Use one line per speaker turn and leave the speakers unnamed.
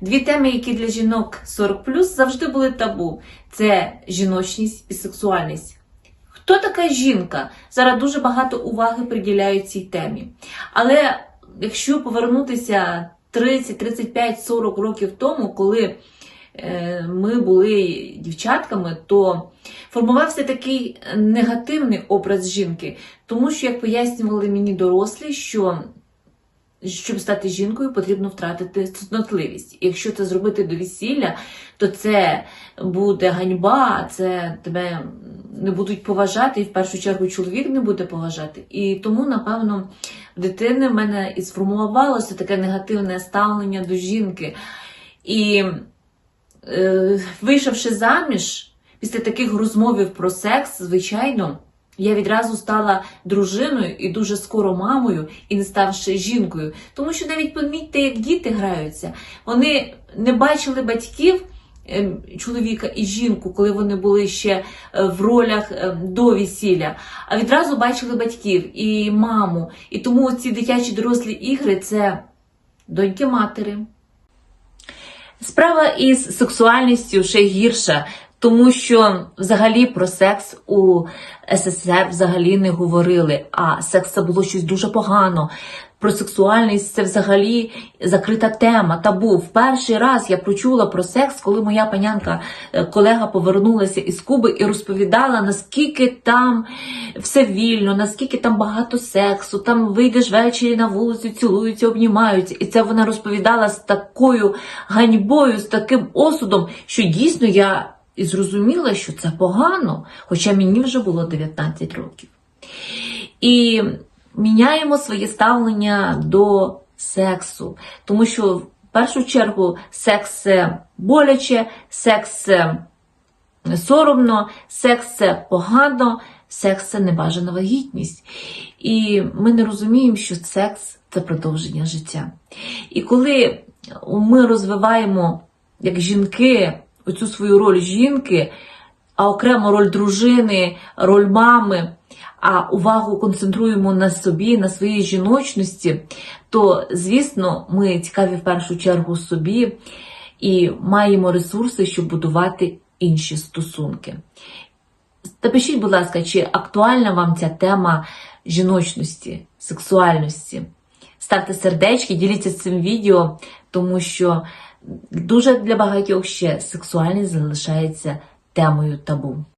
Дві теми, які для жінок 40 завжди були табу: це жіночність і сексуальність. Хто така жінка? Зараз дуже багато уваги приділяють цій темі. Але якщо повернутися 30, 35, 40 років тому, коли е, ми були дівчатками, то формувався такий негативний образ жінки, тому що, як пояснювали мені дорослі, що щоб стати жінкою, потрібно втратити цнотливість. Якщо це зробити до весілля, то це буде ганьба, це тебе не будуть поважати, і в першу чергу чоловік не буде поважати. І тому, напевно, в дитини в мене і сформувалося таке негативне ставлення до жінки. І е, вийшовши заміж, після таких розмовів про секс, звичайно. Я відразу стала дружиною і дуже скоро мамою, і не ставши жінкою. Тому що навіть помітьте, як діти граються. Вони не бачили батьків ем, чоловіка і жінку, коли вони були ще е, в ролях ем, до весілля, а відразу бачили батьків і маму. І тому ці дитячі дорослі ігри це доньки матері. Справа із сексуальністю ще гірша, тому що взагалі про секс у СССР взагалі не говорили, а секс це було щось дуже погано. Про сексуальність це взагалі закрита тема. Табу. В перший раз я почула про секс, коли моя панянка е, колега повернулася із Куби і розповідала, наскільки там все вільно, наскільки там багато сексу, там вийдеш ввечері на вулицю, цілуються, обнімаються. І це вона розповідала з такою ганьбою, з таким осудом, що дійсно я і зрозуміла, що це погано, хоча мені вже було 19 років. І міняємо своє ставлення до сексу, тому що в першу чергу секс це боляче, секс це соромно, секс це погано, секс це небажана вагітність. І ми не розуміємо, що секс це продовження життя. І коли ми розвиваємо як жінки оцю свою роль жінки, а окремо роль дружини, роль мами, а увагу концентруємо на собі, на своїй жіночності, то, звісно, ми цікаві в першу чергу собі і маємо ресурси, щоб будувати інші стосунки. Напишіть, будь ласка, чи актуальна вам ця тема жіночності, сексуальності? Ставте сердечки, діліться цим відео, тому що дуже для багатьох ще сексуальність залишається темою табу.